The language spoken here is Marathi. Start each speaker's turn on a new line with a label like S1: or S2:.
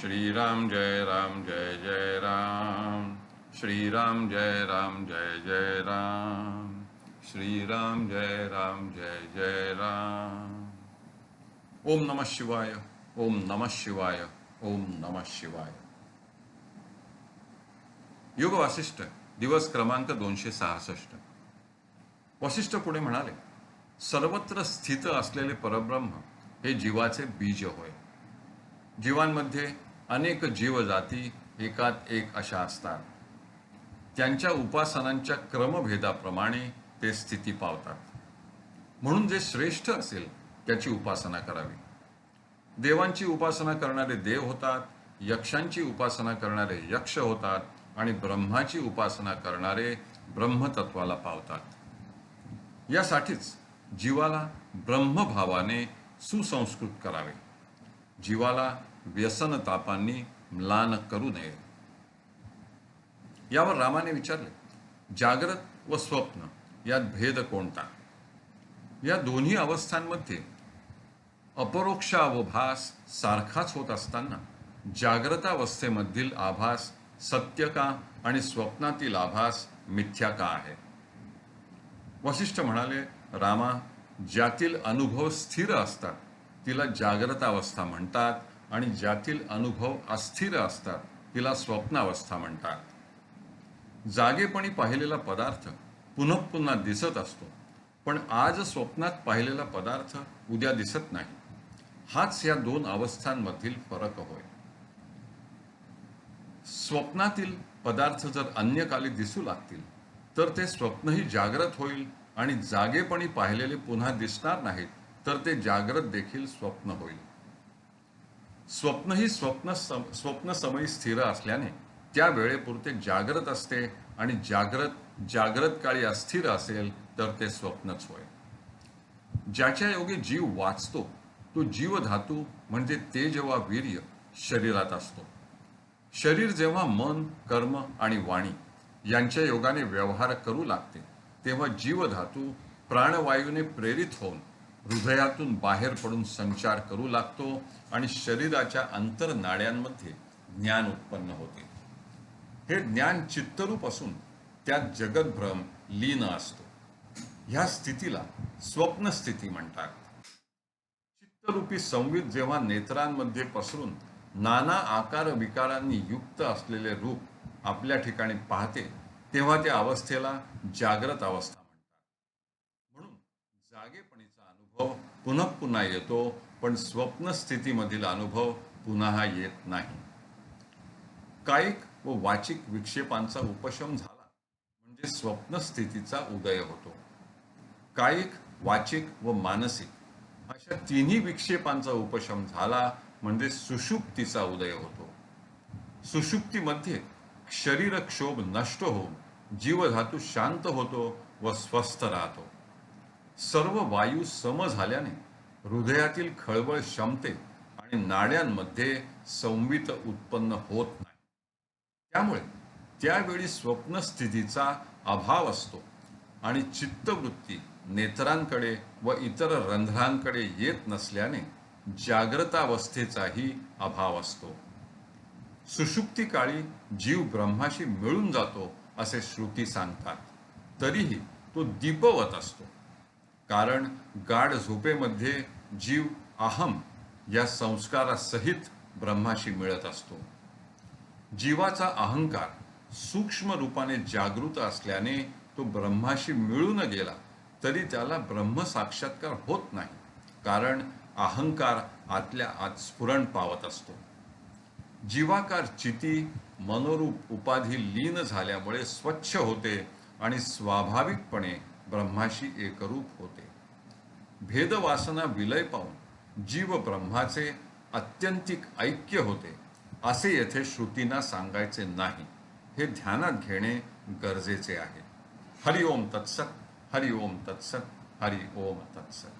S1: श्रीराम जय राम जय जय राम श्रीराम जय राम जय जय राम श्रीराम जय राम जय जय राम ओम नमः शिवाय ओम नमः शिवाय ओम नमः शिवाय योग वासिष्ठ दिवस क्रमांक दोनशे सहासष्ट वशिष्ठ पुढे म्हणाले सर्वत्र स्थित असलेले परब्रह्म हे जीवाचे बीज होय जीवांमध्ये अनेक जीवजाती एकात एक अशा असतात. त्यांच्या उपासनांच्या क्रमभेदाप्रमाणे ते स्थिती पावतात म्हणून जे श्रेष्ठ असेल त्याची उपासना करावी. देवांची उपासना करणारे देव होतात यक्षांची उपासना करणारे यक्ष होतात आणि ब्रह्माची उपासना करणारे ब्रह्मतत्वाला पावतात. यासाठीच जीवाला ब्रह्मभावाने सुसंस्कृत करावे. जीवाला व्यसन तापांनी म्लान करू नये. यावर रामाने विचारले जागृत व स्वप्न यात भेद कोणता? या दोन्ही अवस्थांमध्ये अपरोक्षावभास सारखाच होत असताना जाग्रतावस्थेमधील आभास सत्य का आणि स्वप्नातील आभास मिथ्या का आहे? वशिष्ठ म्हणाले रामा ज्यातील अनुभव स्थिर असतात तिला जाग्रतावस्था म्हणतात आणि ज्यातील अनुभव अस्थिर असतात तिला स्वप्नावस्था म्हणतात. जागेपणी पाहिलेला पदार्थ पुन्हा पुन्हा दिसत असतो पण आज स्वप्नात पाहिलेला पदार्थ उद्या दिसत नाही. हाच या दोन अवस्थांमधील फरक होय. स्वप्नातील पदार्थ जर अन्य काली दिसू लागतील तर ते स्वप्नही जागृत होईल आणि जागेपणी पाहिलेले पुन्हा दिसणार नाहीत तर ते जागृत देखील स्वप्न होईल. स्वप्न ही स्वप्न सम- स्वप्न समय स्थिर असल्याने त्या वेळेपुरते जागृत असते आणि जागृत जागृत काळी अस्थिर असेल तर ते स्वप्नच होय. ज्याच्या योगे जीव वाचतो तो जीव धातू म्हणजे ते जेव्हा वीर्य शरीरात असतो. शरीर जेव्हा मन कर्म आणि वाणी यांच्या योगाने व्यवहार करू लागते तेव्हा जीवधातू प्राणवायूने प्रेरित होऊन हृदयातून बाहेर पडून संचार करू लागतो आणि शरीराच्या अंतरनाड्यांमध्ये ज्ञान उत्पन्न होते. हे ज्ञान चित्तरूप असून त्यात जगद्भ्रम लीन असतो. ह्या स्थितीला स्वप्न स्थिती म्हणतात. चित्तरूपी संविध जेव्हा नेत्रांमध्ये पसरून नाना आकार विकारांनी युक्त असलेले रूप आपल्या ठिकाणी पाहते तेव्हा त्या अवस्थेला जागृत अवस्था म्हणतात म्हणून जागेपणीचा अनुभव पुन्हा पुन्हा येतो पण स्वप्नस्थितीमधील अनुभव पुन्हा येत नाही. कायिक व वाचिक विक्षेपांचा उपशम झाला म्हणजे स्वप्नस्थितीचा उदय होतो. कायिक वाचिक व मानसिक अशा तिन्ही विक्षेपांचा उपशम झाला म्हणजे सुषुप्तीचा उदय होतो. सुषुप्तीमध्ये शरीरक्षोभ नष्ट होऊन जीवधातू शांत होतो व स्वस्थ राहतो. सर्व वायू सम झाल्याने हृदयातील खळबळ शमते आणि नाड्यांमध्ये संवित उत्पन्न होत नाही. त्यामुळे त्यावेळी स्वप्नस्थितीचा अभाव असतो आणि चित्तवृत्ती नेत्रांकडे व इतर रंध्रांकडे येत नसल्याने जाग्रतावस्थेचाही अभाव असतो. सुषुप्ती काळी जीव ब्रह्माशी मिळून जातो असे श्रुती सांगतात. तरीही तो दीपवत असतो. कारण गाढ झोपेमध्ये जीव अहम या संस्कारासहित ब्रह्माशी मिळत असतो. जीवाचा अहंकार सूक्ष्म रूपाने जागृत असल्याने तो ब्रह्माशी मिळून गेला तरी त्याला ब्रह्म साक्षात्कार होत नाही. कारण अहंकार आतल्या आत स्फुरण पावत असतो. जीवाकार चिती मनोरूप उपाधी लीन झाल्यामुळे स्वच्छ होते आणि स्वाभाविकपणे ब्रह्माशी एकरूप होते. भेदवासना विलय पाहून जीव ब्रह्माचे अत्यंतिक ऐक्य होते असे येथे श्रुतींना सांगायचे नाही. हे ध्यानात घेणे गरजेचे आहे. हरिओम तत्सत हरिओम तत्सत हरिओम तत्सत.